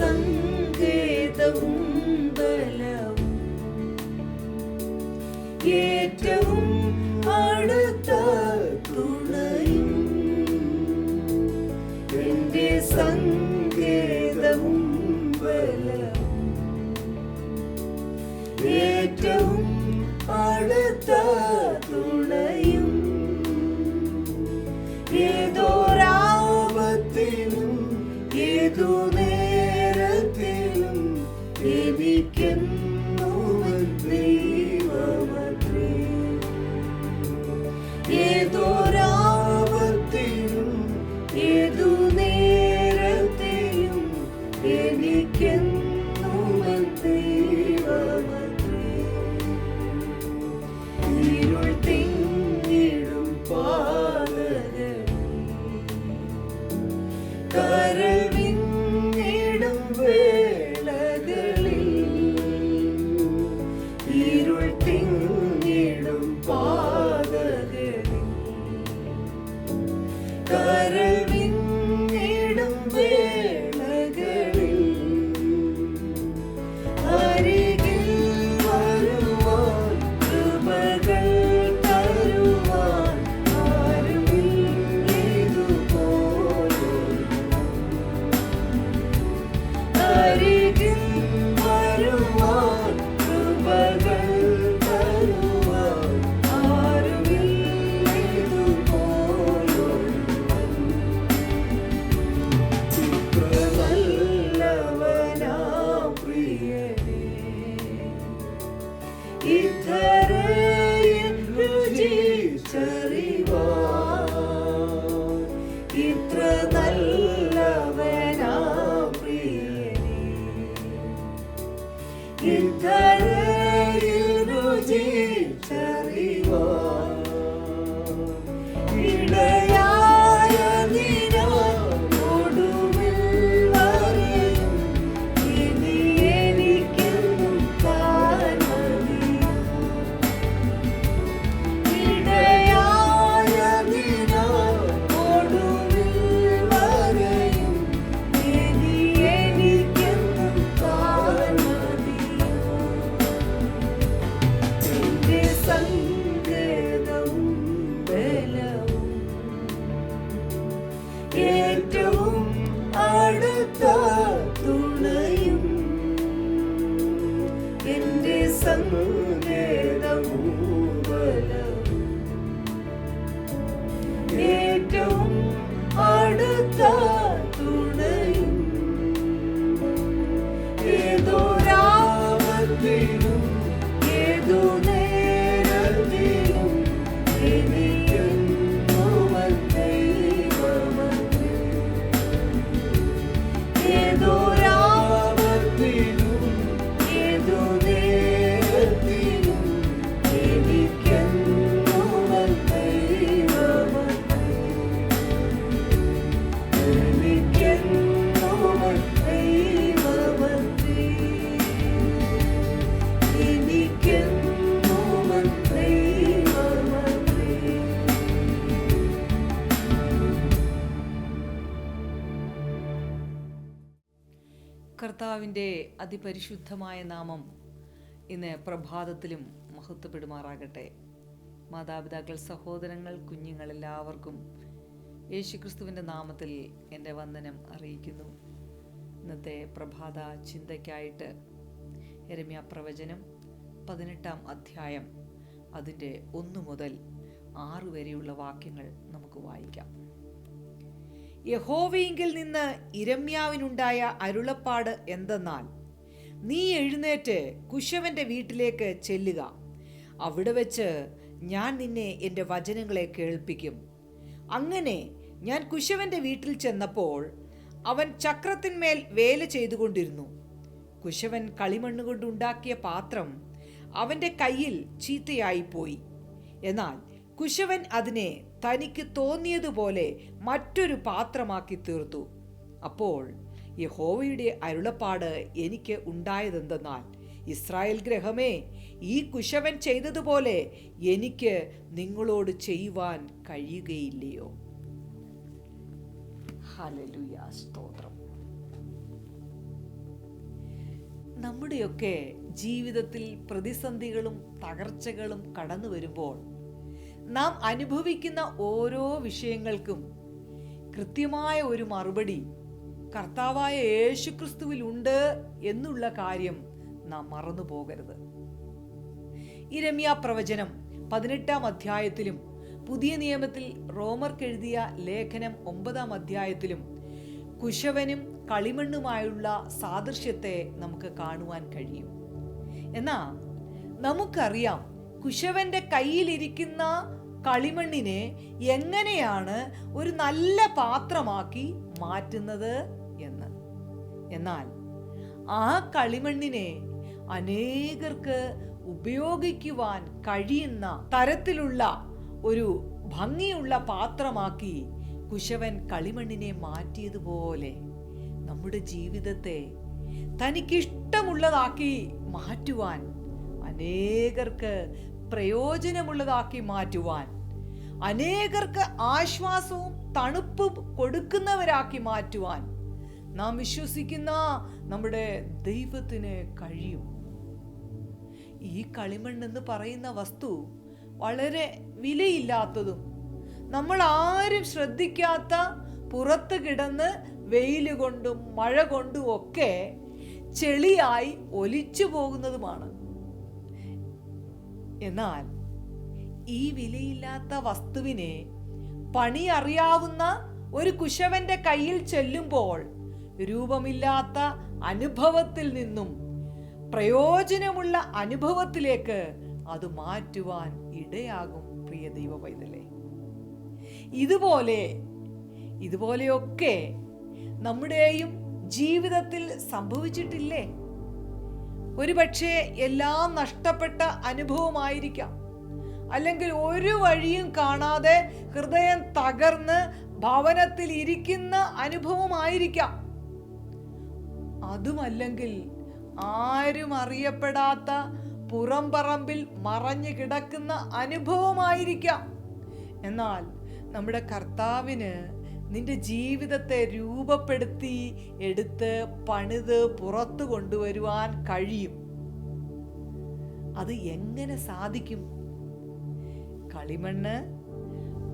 സങ്കേതവും ബലവും. ഏറ്റവും അടുത്ത തുണയും എന്റെ സങ്കേതവും ബലവും. ഏറ്റവും അടുത്ത തുണയും ഏതോരാപത്തിലും ഏതു people. അതിപരിശുദ്ധമായ നാമം ഇന്ന് പ്രഭാതത്തിലും മഹത്വപ്പെടുമാറാകട്ടെ. മാതാപിതാക്കൾ സഹോദരങ്ങൾ കുഞ്ഞുങ്ങൾ എല്ലാവർക്കും യേശുക്രിസ്തുവിന്റെ നാമത്തിൽ എന്റെ വന്ദനം അറിയിക്കുന്നു. ഇന്നത്തെ പ്രഭാത ചിന്തയ്ക്കായിട്ട് എരമ്യ പ്രവചനം പതിനെട്ടാം അധ്യായം അതിന്റെ ഒന്ന് മുതൽ ആറ് വരെയുള്ള വാക്യങ്ങൾ നമുക്ക് വായിക്കാം. യഹോവയിങ്കിൽ നിന്ന് ഇരമ്യാവിനുണ്ടായ അരുളപ്പാട് എന്തെന്നാൽ നീ എഴുന്നേറ്റ് കുശവന്റെ വീട്ടിലേക്ക് ചെല്ലുക. അവിടെ വെച്ച് ഞാൻ നിന്നെ എന്റെ വചനങ്ങളെ കേൾപ്പിക്കും. അങ്ങനെ ഞാൻ കുശവന്റെ വീട്ടിൽ ചെന്നപ്പോൾ അവൻ ചക്രത്തിന്മേൽ വേല ചെയ്തുകൊണ്ടിരുന്നു. കുശവൻ കളിമണ്ണ് കൊണ്ടുണ്ടാക്കിയ പാത്രം അവന്റെ കയ്യിൽ ചീത്തയായിപ്പോയി എന്നാൽ കുശവൻ അതിനെ തനിക്ക് തോന്നിയതുപോലെ മറ്റൊരു പാത്രമാക്കി തീർത്തു. അപ്പോൾ യഹോവയുടെ അരുളപ്പാട് എനിക്ക് ഉണ്ടായതെന്തെന്നാൽ ഇസ്രായേൽ ഗ്രഹമേ ഈ കുശവൻ ചെയ്തതുപോലെ എനിക്ക് നിങ്ങളോട് ചെയ്യുവാൻ കഴിയുകയില്ലയോ? സ്തോത്രം. നമ്മുടെയൊക്കെ ജീവിതത്തിൽ പ്രതിസന്ധികളും തകർച്ചകളും കടന്നു വരുമ്പോൾ നാം അനുഭവിക്കുന്ന ഓരോ വിഷയങ്ങൾക്കും കൃത്യമായ ഒരു മറുപടി കർത്താവായ യേശുക്രിസ്തുവിൽ ഉണ്ട് എന്നുള്ള കാര്യം നാം മറന്നു പോകരുത്. ഇരമ്യ പ്രവചനം പതിനെട്ടാം അധ്യായത്തിലും പുതിയ നിയമത്തിൽ റോമർക്കെഴുതിയ ലേഖനം ഒമ്പതാം അധ്യായത്തിലും കുശവനും കളിമണ്ണുമായുള്ള സാദൃശ്യത്തെ നമുക്ക് കാണുവാൻ കഴിയും. എന്നാ നമുക്കറിയാം കുശവന്റെ കയ്യിലിരിക്കുന്ന കളിമണ്ണിനെ എങ്ങനെയാണ് ഒരു നല്ല പാത്രമാക്കി മാറ്റുന്നത്? എന്നാൽ ആ കളിമണ്ണിനെ അനേകർക്ക് ഉപയോഗിക്കുവാൻ കഴിയുന്ന തരത്തിലുള്ള ഒരു ഭംഗിയുള്ള പാത്രമാക്കി കുശവൻ കളിമണ്ണിനെ മാറ്റിയതുപോലെ നമ്മുടെ ജീവിതത്തെ തനിക്കിഷ്ടമുള്ളതാക്കി മാറ്റുവാൻ അനേകർക്ക് പ്രയോജനമുള്ളതാക്കി മാറ്റുവാൻ അനേകർക്ക് ആശ്വാസവും തണുപ്പും കൊടുക്കുന്നവരാക്കി മാറ്റുവാൻ നാം വിശ്വസിക്കുന്ന നമ്മുടെ ദൈവത്തിന് കഴിയും. ഈ കളിമണ്ണെന്ന് പറയുന്ന വസ്തു വളരെ വിലയില്ലാത്തതും നമ്മൾ ആരും ശ്രദ്ധിക്കാത്ത പുറത്ത് കിടന്ന് വെയിൽ കൊണ്ടും മഴ കൊണ്ടും ഒക്കെ ചെളിയായി ഒലിച്ചു പോകുന്നതുമാണ്. എന്നാൽ ഈ വിലയില്ലാത്ത വസ്തുവിനെ പണി അറിയാവുന്ന ഒരു കുശവന്റെ കയ്യിൽ ചെല്ലുമ്പോൾ രൂപമില്ലാത്ത അനുഭവത്തിൽ നിന്നും പ്രയോജനമുള്ള അനുഭവത്തിലേക്ക് അത് മാറ്റുവാൻ ഇടയാകും പ്രിയ ദൈവ പൈതലേ ഇതുപോലെ ഇതുപോലെയൊക്കെ നമ്മുടെയും ജീവിതത്തിൽ സംഭവിച്ചിട്ടില്ലേ? ഒരുപക്ഷെ എല്ലാം നഷ്ടപ്പെട്ട അനുഭവമായിരിക്കാം. അല്ലെങ്കിൽ ഒരു വഴിയും കാണാതെ ഹൃദയം തകർന്ന് ഭവനത്തിൽ ഇരിക്കുന്ന അനുഭവമായിരിക്കാം. അതുമല്ലെങ്കിൽ ആരും അറിയപ്പെടാത്ത പുറംപറമ്പിൽ മറഞ്ഞു കിടക്കുന്ന അനുഭവമായിരിക്കാം. എന്നാൽ നമ്മുടെ കർത്താവിന് നിന്റെ ജീവിതത്തെ രൂപപ്പെടുത്തി എടുത്ത് പണിത് പുറത്തു കൊണ്ടുവരുവാൻ കഴിയും. അത് എങ്ങനെ സാധിക്കും? കളിമണ്ണ്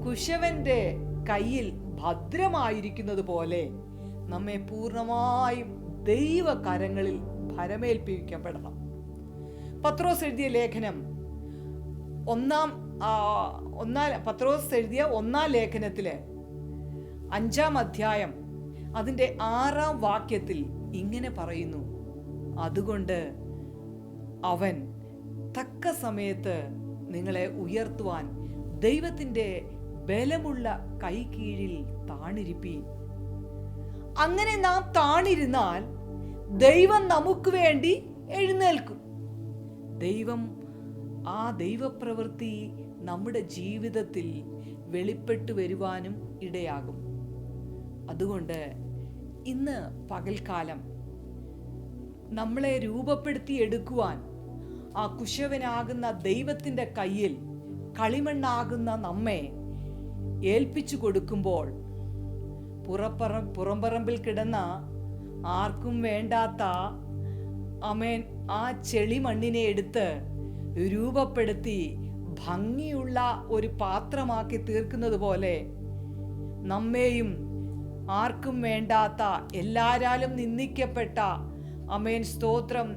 കുശവന്റെ കയ്യിൽ ഭദ്രമായിരിക്കുന്നത് പോലെ നമ്മെ പൂർണമായും ദൈവകരങ്ങളിൽ ഭരമേൽപ്പിക്കപ്പെടണം. പത്രോസ് എഴുതിയ ലേഖനം ഒന്നാം ഒന്നാം പത്രോസ് എഴുതിയ ഒന്നാം ലേഖനത്തിലെ അഞ്ചാം അധ്യായം അതിന്റെ ആറാം വാക്യത്തിൽ ഇങ്ങനെ പറയുന്നു. അതുകൊണ്ട് അവൻ തക്ക സമയത്ത് നിങ്ങളെ ഉയർത്തുവാൻ ദൈവത്തിന്റെ ബലമുള്ള കൈ കീഴിൽ താണിരിപ്പീൻ. അങ്ങനെ നാം താണിരുന്നാൽ ദൈവം നമുക്ക് വേണ്ടി എഴുന്നേൽക്കും. ദൈവം ആ ദൈവപ്രവൃത്തി നമ്മുടെ ജീവിതത്തിൽ വെളിപ്പെട്ടു വരുവാനും ഇടയാകും. അതുകൊണ്ട് ഇന്ന് പകൽക്കാലം നമ്മളെ രൂപപ്പെടുത്തി എടുക്കുവാൻ ആ കുശവനാകുന്ന ദൈവത്തിന്റെ കയ്യിൽ കളിമണ്ണാകുന്ന നമ്മെ ഏൽപ്പിച്ചു കൊടുക്കുമ്പോൾ പുറപ്പറ പുറംപറമ്പിൽ കിടന്ന ആർക്കും വേണ്ടാത്ത അമേൻ ആ ചെളി മണ്ണിനെ എടുത്ത് രൂപപ്പെടുത്തി ഭംഗിയുള്ള ഒരു പാത്രമാക്കി തീർക്കുന്നത് പോലെ നമ്മെയും ആർക്കും വേണ്ടാത്ത എല്ലാരാലും നിന്ദിക്കപ്പെട്ട അമേൻ സ്തോത്രം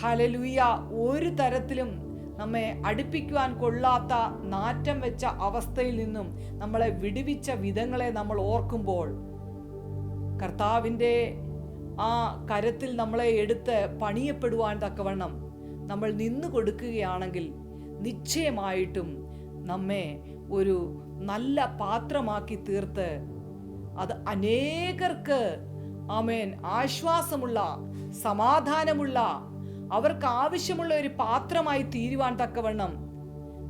ഹലലുയ ഒരു തരത്തിലും നമ്മെ അടുപ്പിക്കുവാൻ കൊള്ളാത്ത നാറ്റം വെച്ച അവസ്ഥയിൽ നിന്നും നമ്മളെ വിടുവിച്ച വിധങ്ങളെ നമ്മൾ ഓർക്കുമ്പോൾ കർത്താവിന്റെ ആ കരത്തിൽ നമ്മളെ എടുത്ത് പണിയപ്പെടുവാൻ തക്കവണ്ണം നമ്മൾ നിന്നു കൊടുക്കുകയാണെങ്കിൽ നിശ്ചയമായിട്ടും നമ്മെ ഒരു നല്ല പാത്രമാക്കി തീർത്ത് അത് അനേകർക്ക് ആമേൻ ആശ്വാസമുള്ള സമാധാനമുള്ള അവർക്ക് ആവശ്യമുള്ള ഒരു പാത്രമായി തീരുവാൻ തക്കവണ്ണം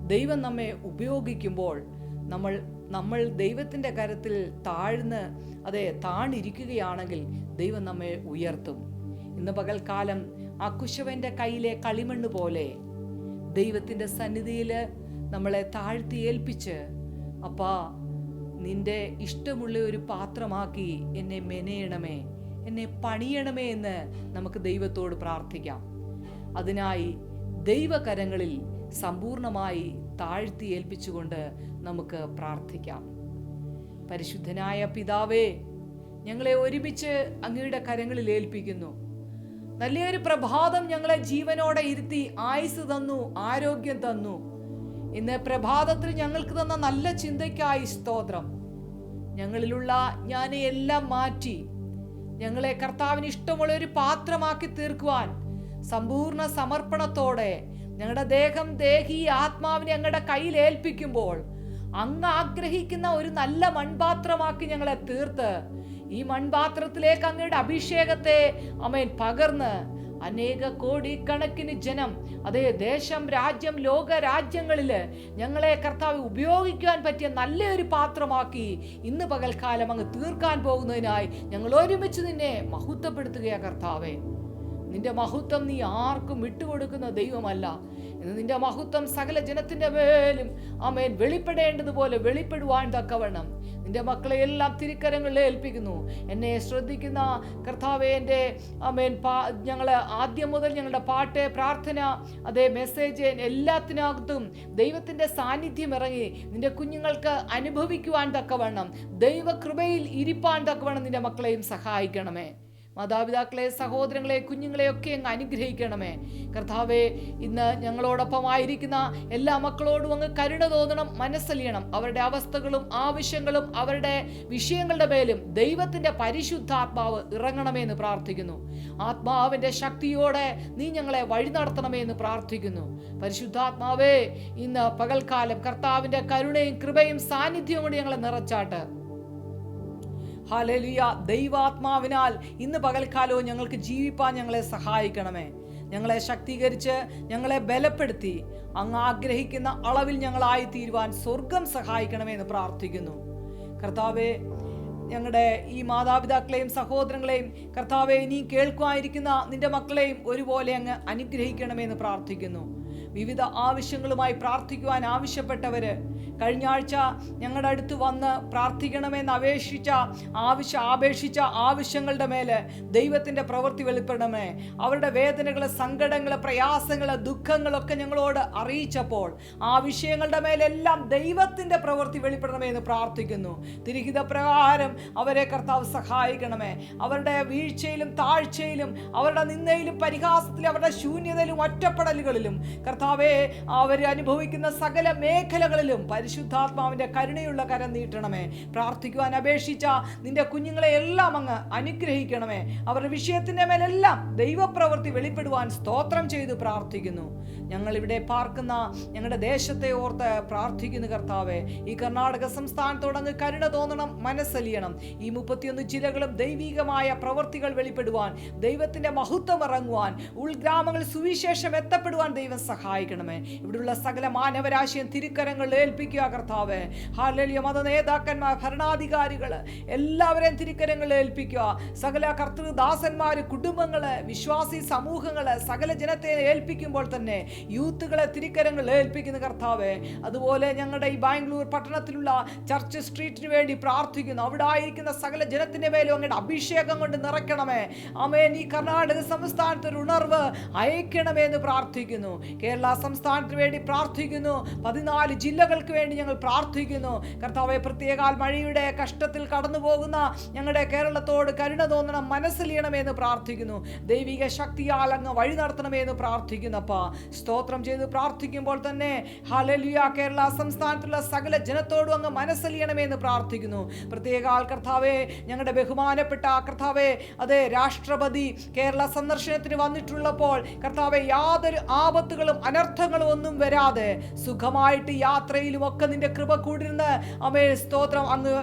ദൈവം നമ്മെ ഉപയോഗിക്കുമ്പോൾ നമ്മൾ നമ്മൾ ദൈവത്തിന്റെ കരത്തിൽ താഴ്ന്ന് അതെ താണിരിക്കുകയാണെങ്കിൽ ദൈവം നമ്മെ ഉയർത്തും. ഇന്ന് പകൽക്കാലം ആ കുശവന്റെ കയ്യിലെ കളിമണ്ണ് പോലെ ദൈവത്തിന്റെ സന്നിധിയിൽ നമ്മളെ താഴ്ത്തി ഏൽപ്പിച്ച് അപ്പാ നിന്റെ ഇഷ്ടമുള്ള ഒരു പാത്രമാക്കി എന്നെ മെനയണമേ എന്നെ പണിയണമേ എന്ന് നമുക്ക് ദൈവത്തോട് പ്രാർത്ഥിക്കാം. അതിനായി ദൈവകരങ്ങളിൽ സമ്പൂർണമായി താഴ്ത്തി ഏൽപ്പിച്ചുകൊണ്ട് നമുക്ക് പ്രാർത്ഥിക്കാം. പരിശുദ്ധനായ പിതാവേ ഞങ്ങളെ ഒരുമിച്ച് അങ്ങയുടെ കരങ്ങളിൽ ഏൽപ്പിക്കുന്നു. നല്ലൊരു പ്രഭാതം ഞങ്ങളെ ജീവനോടെ ഇരുത്തി ആയുസ് തന്നു ആരോഗ്യം തന്നു. ഇന്ന് പ്രഭാതത്തിൽ ഞങ്ങൾക്ക് തന്ന നല്ല ചിന്തയ്ക്കായി സ്തോത്രം. ഞങ്ങളിലുള്ള ഞാൻ എല്ലാം മാറ്റി ഞങ്ങളെ കർത്താവിന് ഇഷ്ടമുള്ള ഒരു പാത്രമാക്കി തീർക്കുവാൻ സമ്പൂർണ സമർപ്പണത്തോടെ ഞങ്ങളുടെ ദേഹം ദേഹി ആത്മാവിനെ ഞങ്ങളുടെ കയ്യിൽ ഏൽപ്പിക്കുമ്പോൾ അങ്ങ് ആഗ്രഹിക്കുന്ന ഒരു നല്ല മൺപാത്രമാക്കി ഞങ്ങളെ തീർത്ത്. ഈ മൺപാത്രത്തിലേക്ക് അങ്ങയുടെ അഭിഷേകത്തെ അമേൻ പകർന്ന് അനേക കോടിക്കണക്കിന് ജനം അതേ ദേശം രാജ്യം ലോക രാജ്യങ്ങളിൽ ഞങ്ങളെ കർത്താവ് ഉപയോഗിക്കുവാൻ പറ്റിയ നല്ലൊരു പാത്രമാക്കി ഇന്ന് പകൽക്കാലം അങ്ങ് തീർക്കാൻ പോകുന്നതിനായി ഞങ്ങൾ ഒരുമിച്ച് നിന്നെ മഹത്വപ്പെടുത്തുകയാണ് കർത്താവേ. നിന്റെ മഹത്വം നീ ആർക്കും വിട്ടുകൊടുക്കുന്ന ദൈവമല്ല. ഇന്ന് നിന്റെ മഹത്വം സകല ജനത്തിന്റെ മേലും അമേൻ വെളിപ്പെടേണ്ടതുപോലെ വെളിപ്പെടുവാൻ തക്കവണ്ണം. നിന്റെ മക്കളെ എല്ലാം തിരിക്കരങ്ങളിൽ ഏൽപ്പിക്കുന്നു. എന്നെ ശ്രദ്ധിക്കുന്ന കർത്താവെ എന്റെ അമേൻ പാ ഞങ്ങൾ ആദ്യം മുതൽ ഞങ്ങളുടെ പാട്ട് പ്രാർത്ഥന അതേ മെസ്സേജ് എല്ലാത്തിനകത്തും ദൈവത്തിന്റെ സാന്നിധ്യം ഇറങ്ങി നിന്റെ കുഞ്ഞുങ്ങൾക്ക് അനുഭവിക്കുവാൻ തക്കവണ്ണം ദൈവകൃപയിൽ ഇരിപ്പാൻ തക്കവണ്ണം നിന്റെ മക്കളെയും സഹായിക്കണമേ. മാതാപിതാക്കളെ സഹോദരങ്ങളെ കുഞ്ഞുങ്ങളെ ഒക്കെ അങ്ങ് അനുഗ്രഹിക്കണമേ. കർത്താവെ ഇന്ന് ഞങ്ങളോടൊപ്പമായിരിക്കുന്ന എല്ലാ മക്കളോടും അങ്ങ് കരുണ തോന്നണം മനസ്സലിയണം. അവരുടെ അവസ്ഥകളും ആവശ്യങ്ങളും അവരുടെ വിഷയങ്ങളുടെ മേലും ദൈവത്തിന്റെ പരിശുദ്ധാത്മാവ് ഇറങ്ങണമേ എന്ന് പ്രാർത്ഥിക്കുന്നു. ആത്മാവിന്റെ ശക്തിയോടെ നീ ഞങ്ങളെ വഴി നടത്തണമേ എന്ന് പ്രാർത്ഥിക്കുന്നു. പരിശുദ്ധാത്മാവേ ഇന്ന് പകൽക്കാലം കർത്താവിന്റെ കരുണയും കൃപയും സാന്നിധ്യവും കൊണ്ട് ഞങ്ങളെ നിറച്ചാട്ട്. ഹാലലിയ ദൈവാത്മാവിനാൽ ഇന്ന് പകൽക്കാലവും ഞങ്ങൾക്ക് ജീവിപ്പാൻ ഞങ്ങളെ സഹായിക്കണമേ. ഞങ്ങളെ ശക്തീകരിച്ച് ഞങ്ങളെ ബലപ്പെടുത്തി അങ്ങ് ആഗ്രഹിക്കുന്ന അളവിൽ ഞങ്ങളായി തീരുവാൻ സ്വർഗം സഹായിക്കണമേ എന്ന് പ്രാർത്ഥിക്കുന്നു. കർത്താവെ ഞങ്ങളുടെ ഈ മാതാപിതാക്കളെയും സഹോദരങ്ങളെയും കർത്താവെ ഇനി കേൾക്കുവാനിരിക്കുന്ന നിന്റെ മക്കളെയും ഒരുപോലെ അങ്ങ് അനുഗ്രഹിക്കണമേ എന്ന് പ്രാർത്ഥിക്കുന്നു. വിവിധ ആവശ്യങ്ങളുമായി പ്രാർത്ഥിക്കുവാൻ ആവശ്യപ്പെട്ടവർ കഴിഞ്ഞ ആഴ്ച ഞങ്ങളുടെ അടുത്ത് വന്ന് പ്രാർത്ഥിക്കണമെന്ന് അപേക്ഷിച്ച ആവശ്യ ആപേക്ഷിച്ച ആവശ്യങ്ങളുടെ മേലെ ദൈവത്തിന്റെ പ്രവൃത്തി വെളിപ്പെടണമേ. അവരുടെ വേദനകൾ സങ്കടങ്ങൾ പ്രയാസങ്ങൾ ദുഃഖങ്ങളൊക്കെ ഞങ്ങളോട് അറിയിച്ചപ്പോൾ ആ വിഷയങ്ങളുടെ മേലെല്ലാം ദൈവത്തിന്റെ പ്രവൃത്തി വെളിപ്പെടണമേ എന്ന് പ്രാർത്ഥിക്കുന്നു. തിരിഹിത പ്രകാരം അവരെ കർത്താവ് സഹായിക്കണമേ. അവരുടെ വീഴ്ചയിലും താഴ്ചയിലും അവരുടെ നിന്നയിലും പരിഹാസത്തിലും അവരുടെ ശൂന്യതയിലും ഒറ്റപ്പെടലുകളിലും കർത്താവെ അവർ അനുഭവിക്കുന്ന സകല മേഖലകളിലും പരിശുദ്ധാത്മാവിന്റെ കരുണയുള്ള കരം നീട്ടണമേ. പ്രാർത്ഥിക്കുവാൻ അപേക്ഷിച്ച നിന്റെ കുഞ്ഞുങ്ങളെ എല്ലാം അങ്ങ് അനുഗ്രഹിക്കണമേ. അവരുടെ വിഷയത്തിന്റെ മേലെല്ലാം ദൈവപ്രവൃത്തി വെളിപ്പെടുവാൻ സ്തോത്രം ചെയ്ത് പ്രാർത്ഥിക്കുന്നു. ഞങ്ങൾ ഇവിടെ പാർക്കുന്ന ഞങ്ങളുടെ ദേശത്തെ ഓർത്ത് പ്രാർത്ഥിക്കുന്നു കർത്താവെ. ഈ കർണാടക സംസ്ഥാനത്തോട് അങ്ങ് കരുണ തോന്നണം മനസ്സലിയണം. ഈ മുപ്പത്തിയൊന്ന് ജില്ലകളും ദൈവികമായ പ്രവൃത്തികൾ വെളിപ്പെടുവാൻ ദൈവത്തിന്റെ മഹത്വം ഇറങ്ങുവാൻ ഉൾഗ്രാമങ്ങളിൽ സുവിശേഷം എത്തപ്പെടുവാൻ ദൈവം സഹായിക്കണമേ. ഇവിടെയുള്ള സകല മാനവരാശിയും തിരുക്കരങ്ങളിൽ ഏൽപ്പിക്കുക കർത്താവ്. ഹാലലിയ മത നേതാക്കന്മാർ ഭരണാധികാരികൾ എല്ലാവരെയും തിരുക്കരങ്ങളിൽ ഏൽപ്പിക്കുക. സകല കർത്തൃദാസന്മാർ കുടുംബങ്ങൾ വിശ്വാസി സമൂഹങ്ങൾ സകല ജനത്തെ ഏൽപ്പിക്കുമ്പോൾ തന്നെ യൂത്തുകളെ തിരുക്കരങ്ങളിൽ ഏൽപ്പിക്കുന്ന കർത്താവ്. അതുപോലെ ഞങ്ങളുടെ ഈ ബാംഗ്ലൂർ പട്ടണത്തിലുള്ള ചർച്ച് സ്ട്രീറ്റിന് വേണ്ടി പ്രാർത്ഥിക്കുന്നു. അവിടെ ആയിരിക്കുന്ന സകല ജനത്തിന്റെ മേലും അങ്ങയുടെ അഭിഷേകം കൊണ്ട് നിറയ്ക്കണമേ. അമേൻ ഈ കർണാടക സംസ്ഥാനത്ത് ഒരു ഉണർവ് അയക്കണമേ എന്ന് പ്രാർത്ഥിക്കുന്നു. കേരള സംസ്ഥാനത്തിന് വേണ്ടി പ്രാർത്ഥിക്കുന്നു. പതിനാല് ജില്ലകൾക്ക് വേണ്ടി ഞങ്ങൾ പ്രാർത്ഥിക്കുന്നു. കർത്താവെ പ്രത്യേകാൽ മഴയുടെ കഷ്ടത്തിൽ കടന്നു പോകുന്ന ഞങ്ങളുടെ കേരളത്തോട് കരുണ തോന്നണം മനസ്സിലിയണമെന്ന് പ്രാർത്ഥിക്കുന്നു. ദൈവിക ശക്തിയാൽ അങ്ങ് വഴി നടത്തണമെന്ന് പ്രാർത്ഥിക്കുന്നപ്പ. സ്തോത്രം ചെയ്ത് പ്രാർത്ഥിക്കുമ്പോൾ തന്നെ ഹലലിയ കേരള സംസ്ഥാനത്തുള്ള സകല ജനത്തോടും അങ്ങ് മനസ്സിലിയണമെന്ന് പ്രാർത്ഥിക്കുന്നു. പ്രത്യേക ആൾ കർത്താവെ ഞങ്ങളുടെ ബഹുമാനപ്പെട്ട കർത്താവെ അതെ രാഷ്ട്രപതി കേരള സന്ദർശനത്തിന് വന്നിട്ടുള്ളപ്പോൾ കർത്താവെ യാതൊരു ആപത്തുകളും അനർത്ഥങ്ങളും ഒന്നും വരാതെ സുഖമായിട്ട് യാത്രയിലും ഒക്കെ നിന്റെ കൃപ കൂടിരുന്ന് അമേ സ്തോത്രം. അങ്ങ്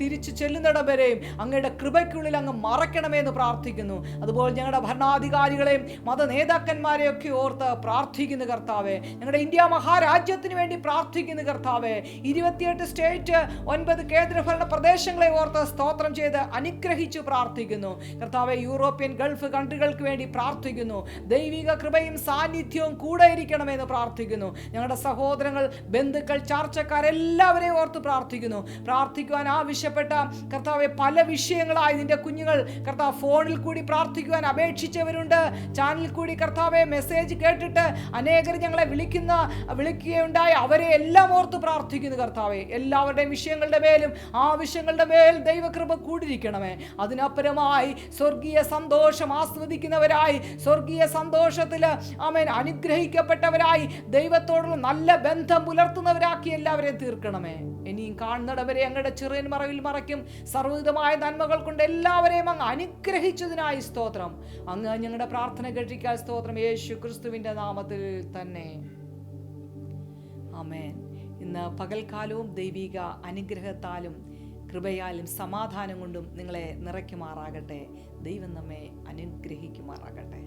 തിരിച്ചു ചെല്ലുന്നിടം വരെയും അങ്ങയുടെ കൃപയ്ക്കുള്ളിൽ അങ്ങ് മറക്കണമേ എന്ന് പ്രാർത്ഥിക്കുന്നു. അതുപോലെ ഞങ്ങളുടെ ഭരണാധികാരികളെയും മത നേതാക്കന്മാരെയൊക്കെ ഓർത്ത് പ്രാർത്ഥിക്കുന്നു കർത്താവെ. ഞങ്ങളുടെ ഇന്ത്യ മഹാരാജ്യത്തിന് വേണ്ടി പ്രാർത്ഥിക്കുന്നു കർത്താവെ. ഇരുപത്തിയെട്ട് സ്റ്റേറ്റ് ഒൻപത് കേന്ദ്രഭരണ പ്രദേശങ്ങളെ ഓർത്ത് സ്തോത്രം ചെയ്ത് അനുഗ്രഹിച്ചു പ്രാർത്ഥിക്കുന്നു. കർത്താവെ യൂറോപ്യൻ ഗൾഫ് കൺട്രികൾക്ക് വേണ്ടി പ്രാർത്ഥിക്കുന്നു. ദൈവിക കൃപയും സാന്നിധ്യവും കൂടെ ഇരിക്കണമെന്ന് പ്രാർത്ഥിക്കുന്നു. ഞങ്ങളുടെ സഹോദരങ്ങൾ ബന്ധുക്കൾ ചാർച്ചക്കാർ എല്ലാവരെയും ഓർത്ത് പ്രാർത്ഥിക്കുന്നു. പ്രാർത്ഥിക്കുവാൻ ആവശ്യപ്പെട്ട കർത്താവെ പല വിഷയങ്ങളായി നിന്റെ കുഞ്ഞുങ്ങൾ കർത്താവ് ഫോണിൽ കൂടി പ്രാർത്ഥിക്കുവാൻ അപേക്ഷിച്ചവരുണ്ട്. ചാനലിൽ കൂടി കർത്താവെ മെസ്സേജ് കേട്ടിട്ട് അനേകർ ഞങ്ങളെ വിളിക്കുന്ന വിളിക്കുകയുണ്ടായി. അവരെ എല്ലാം ഓർത്ത് പ്രാർത്ഥിക്കുന്നു കർത്താവെ. എല്ലാവരുടെയും വിഷയങ്ങളുടെ മേലും ആവശ്യങ്ങളുടെ മേൽ ദൈവകൃപ കൂടിയിരിക്കണമേ. അതിനപ്പുറമായി സ്വർഗീയ സന്തോഷം ആസ്വദിക്കുന്നവരായി സ്വർഗീയ സന്തോഷത്തിൽ ആമേൻ അനുഗ്രഹിക്കപ്പെട്ടവരായി ദൈവത്തോടുള്ള നല്ല ബന്ധം പുലർത്തുന്നവരാക്കി എല്ലാവരെയും തീർക്കണമേ. ഇനിയും കാണുന്നവരെ അങ്ങയുടെ ചെറിയൻ മറവിൽ മറയ്ക്കും. സർവവിധമായ നന്മകൾ കൊണ്ട് എല്ലാവരെയും അങ്ങ് അനുഗ്രഹിച്ചതിനായി സ്തോത്രം. അങ്ങ് ഞങ്ങളുടെ പ്രാർത്ഥന കഴിക്കാൻ സ്തോത്രം. യേശു ക്രിസ്തുവിന്റെ നാമത്തിൽ തന്നെ. ആമേൻ. ഇന്ന് പകൽക്കാലവും ദൈവിക അനുഗ്രഹത്താലും കൃപയാലും സമാധാനം കൊണ്ടും നിങ്ങളെ നിറയ്ക്കുമാറാകട്ടെ. ദൈവം നമ്മെ അനുഗ്രഹിക്കുമാറാകട്ടെ.